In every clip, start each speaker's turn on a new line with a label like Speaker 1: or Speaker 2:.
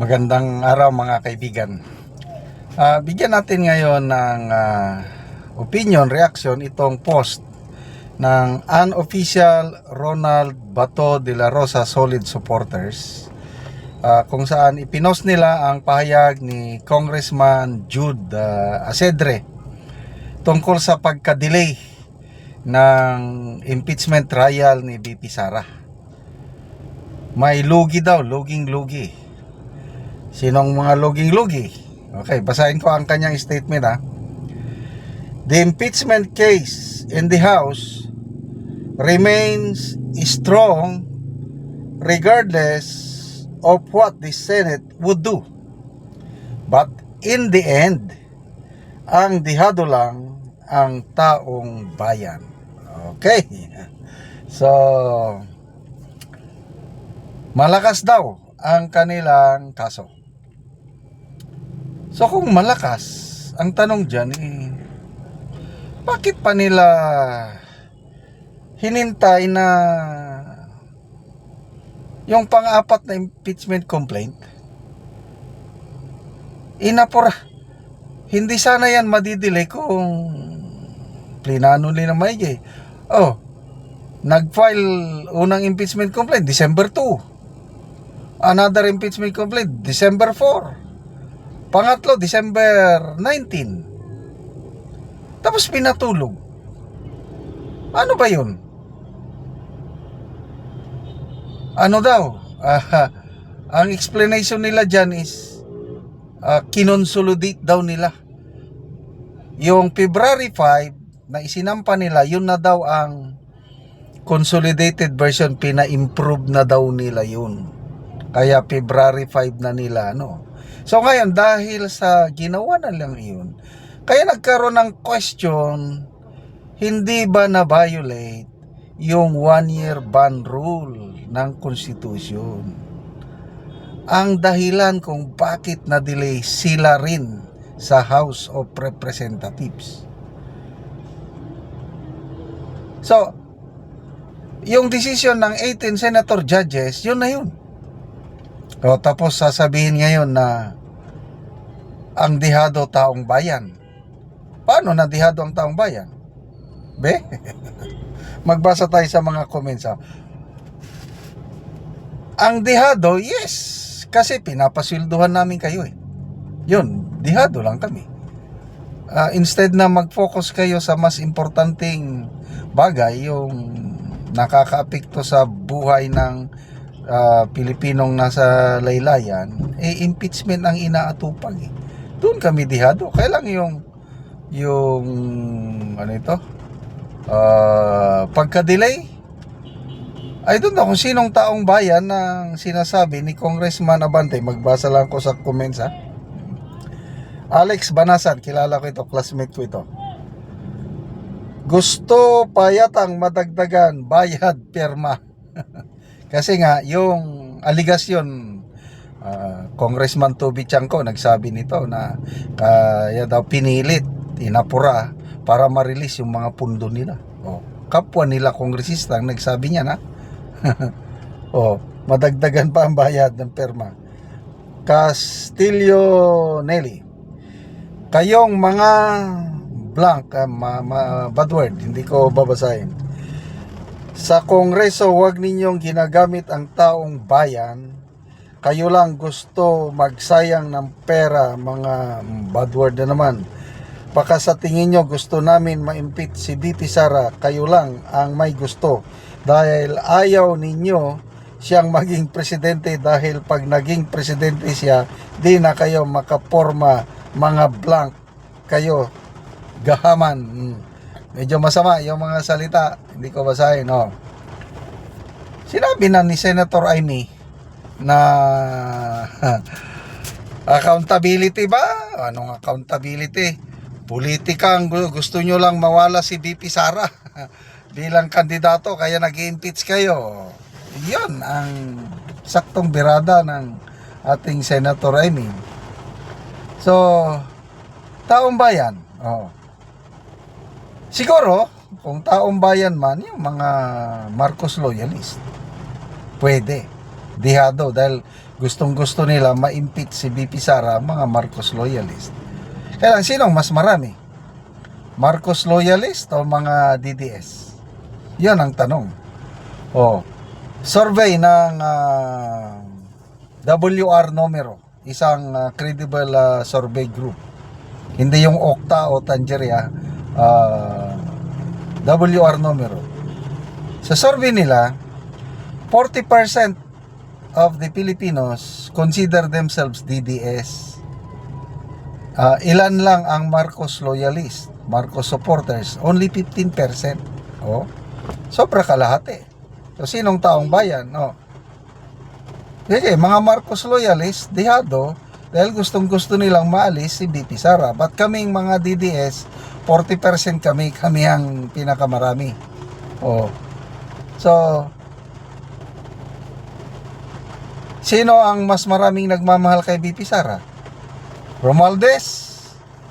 Speaker 1: Magandang araw mga kaibigan. Ah, bigyan natin ngayon ng ah, opinion, reaction itong post ng unofficial Ronald Bato de la Rosa Solid Supporters ah, kung saan ipinost nila ang pahayag ni Congressman Jude ah, Asedre tungkol sa pagka-delay ng impeachment trial ni BP Sara. May lugi daw, luging-lugi. Sinong mga luging-lugi? Okay, basahin ko ang kanyang statement ha. The impeachment case in the House remains strong regardless of what the Senate would do. But in the end, ang dihado lang ang taong bayan. Okay. So, malakas daw ang kanilang kaso. So kung malakas, ang tanong dyan eh, bakit pa nila hinintay na yung pang-apat na impeachment complaint? Inapura. Hindi sana yan madidelay kung plinano nila maigi. Oh, nag-file unang impeachment complaint December 2. Another impeachment complaint December 4. Pangatlo, December 19. Tapos pinatulog. Ano ba yun? Ano daw? Ah, ang explanation nila dyan is uh, kinonsolidate daw nila. Yung February 5 na isinampa nila, yun na daw ang consolidated version, pina-improve na daw nila yun. Kaya February 5 na nila, ano. So ngayon, dahil sa ginawa na lang yun, kaya nagkaroon ng question, hindi ba na-violate yung one-year ban rule ng Constitution? Ang dahilan kung bakit na-delay sila rin sa House of Representatives. So, yung decision ng 18 senator judges, yun na yun. O, tapos sasabihin ngayon na ang dihado taong bayan. Paano na dihado ang taong bayan? Be? Magbasa tayo sa mga comments. ha. Ang dihado, yes. Kasi pinapaswilduhan namin kayo eh. Yun, dihado lang kami. Ah, instead na mag-focus kayo sa mas importanteng bagay, yung nakakaapekto sa buhay ng ah, Pilipinong nasa laylayan, eh impeachment ang inaatupag eh. Doon kami dihado. Kaya yung yung ano ito? Ah, pagka-delay I don't know kung sinong taong bayan ng sinasabi ni Congressman Abante. Magbasa lang ko sa comments ha. Alex Banasan, kilala ko ito, classmate ko ito. Gusto payatang madagdagan bayad perma. Kasi nga, yung aligasyon, ah, Congressman Toby Chanko nagsabi nito na kaya daw pinilit, inapura para ma-release yung mga pundo nila. Oh, kapwa nila kongresista ang nagsabi niya na oh, madagdagan pa ang bayad ng perma. Castillo Nelly. Kayong mga blank, ah, ma, ma- bad word, hindi ko babasahin. Sa kongreso, huwag ninyong ginagamit ang taong bayan. Kayo lang gusto magsayang ng pera, mga bad word na naman. Baka sa tingin nyo gusto namin ma-impeach si BP Sara, kayo lang ang may gusto. Dahil ayaw ninyo siyang maging presidente dahil pag naging presidente siya, di na kayo makaporma mga blank kayo gahaman. Medyo masama yung mga salita, hindi ko basahin, no. Sinabi na ni Senator Amy na accountability ba? Anong accountability? Politika ang gu- gusto nyo lang mawala si BP Sara bilang kandidato kaya nag impeach kayo. Yun ang saktong birada ng ating Senator Amy. So, taong bayan. Oh. Siguro, kung taong bayan man, yung mga Marcos loyalist, pwede. Dihado. Dahil gustong gusto nila ma-impeach si BP Sara mga Marcos loyalist. Kaya lang, sinong mas marami? Marcos loyalist o mga DDS? Yan ang tanong. O, survey ng ah, WR numero, isang ah, credible ah, survey group. Hindi yung Okta o Tangeria, ah, WR numero. Sa survey nila, 40% of the Filipinos consider themselves DDS. Ah, ilan lang ang Marcos loyalist, Marcos supporters? Only 15%. Oh, sobra kalahati. So, sinong taong bayan? Oh. Sige, mga Marcos loyalist, dihado, dahil gustong gusto nilang maalis si BP Sara. But kaming mga DDS, 40% kami, kami ang pinakamarami. Oh. So, sino ang mas maraming nagmamahal kay BP Sara? Romualdez,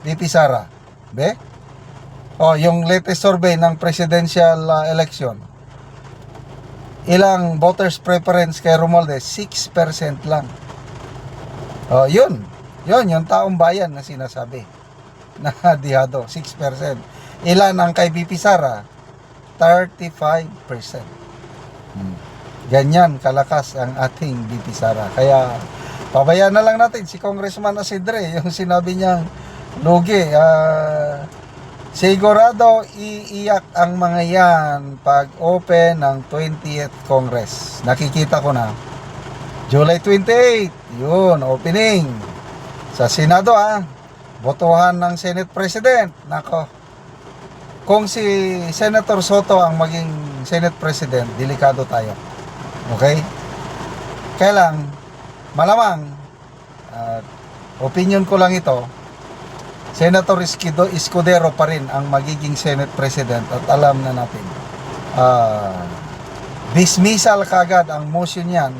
Speaker 1: BP Sara. Be? Oh, yung latest survey ng presidential uh, election. Ilang voters preference kay Romualdez? 6% lang. Oh, yun. Yun, yung taong bayan na sinasabi. Na dihado, 6%. Ilan ang kay BP Sara? 35%. Hmm. Ganyan kalakas ang ating BP Sara. Kaya pabayaan na lang natin si Congressman Asidre yung sinabi niyang lugi. ah, sigurado iiyak ang mga yan pag open ng 20th Congress. Nakikita ko na. July 28, yun, opening. Sa Senado ah, botohan ng Senate President. Nako, kung si Senator Soto ang maging Senate President, delikado tayo. Okay? Kaya lang, malamang, at opinion ko lang ito, Senator Esquido, Escudero pa rin ang magiging Senate President at alam na natin. ah, dismissal kagad ang motion yan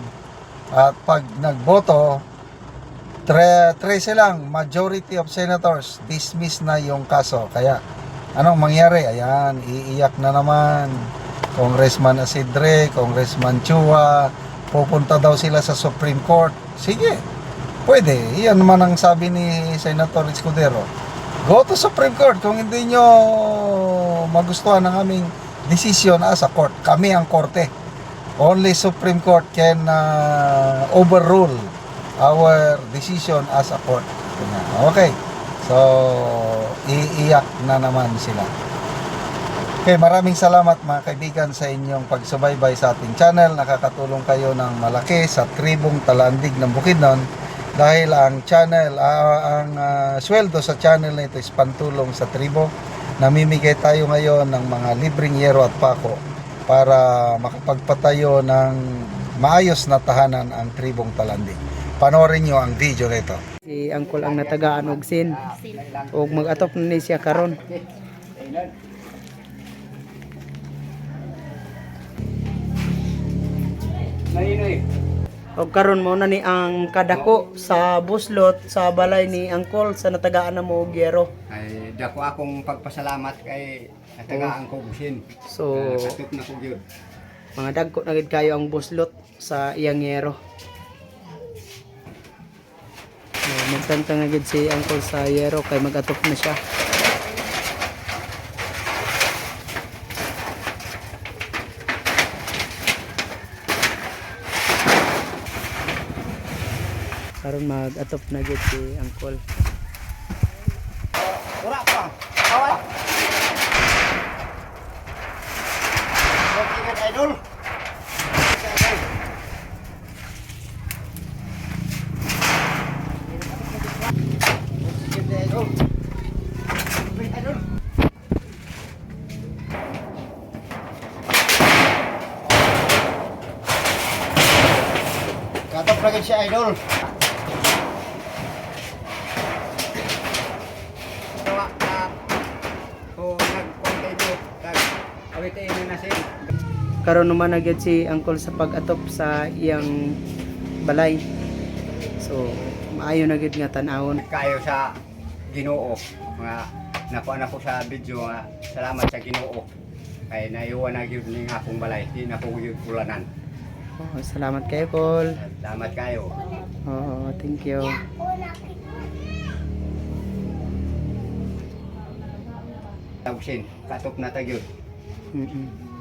Speaker 1: at pag nagboto, tre 13 lang, majority of senators dismiss na yung kaso. Kaya, anong mangyari? Ayan, iiyak na naman. Congressman Asidre, Congressman Chua, pupunta daw sila sa Supreme Court. Sige, pwede. Iyan naman ang sabi ni Senator Escudero. Go to Supreme Court kung hindi nyo magustuhan ng aming decision as a court. Kami ang korte. Only Supreme Court can uh, overrule our decision as a court. Okay. So, iiyak na naman sila. Okay, maraming salamat mga kaibigan sa inyong pagsubaybay sa ating channel. Nakakatulong kayo ng malaki sa tribong talandig ng Bukidnon dahil ang channel, ah, ang ah, sweldo sa channel na ito is pantulong sa tribo. Namimigay tayo ngayon ng mga libreng yero at pako para makapagpatayo ng maayos na tahanan ang tribong talandig. Panoorin nyo ang video nito.
Speaker 2: Si Angkol ang natagaan og sin. Og mag-atop na ni siya karon. Og karon mo na ni ang kadako sa buslot sa balay ni Angkol sa natagaan na mo og yero.
Speaker 3: ay dako akong pagpasalamat kay natagaan ko busin.
Speaker 2: So
Speaker 3: Nakatup na ko gyud.
Speaker 2: mga dagko na gid kayo ang buslot sa iyang yero. So, Nagtanta nga gid si Angkol sa yero kay mag-atop na siya. karon mag-atop na gid si Angkol.
Speaker 3: Ura pa. Awat. Okay, idol. Katap lagi si idol. Tawa na ko nag-contact kag awitin na nasin.
Speaker 2: karon naman na gyud si Angkol sa pag-atop sa iyang balay. So, maayo na nga tan-awon.
Speaker 3: kayo sa Ginoo nga nakuha na ko sa video nga salamat sa Ginoo kay naiwan na gyud ning akong balay di na ko gyud kulanan.
Speaker 2: Oh, salamat kayo, Paul.
Speaker 3: Salamat kayo.
Speaker 2: Oh, thank you.
Speaker 3: Tawsin, katok na tagyod.
Speaker 2: Mm -mm.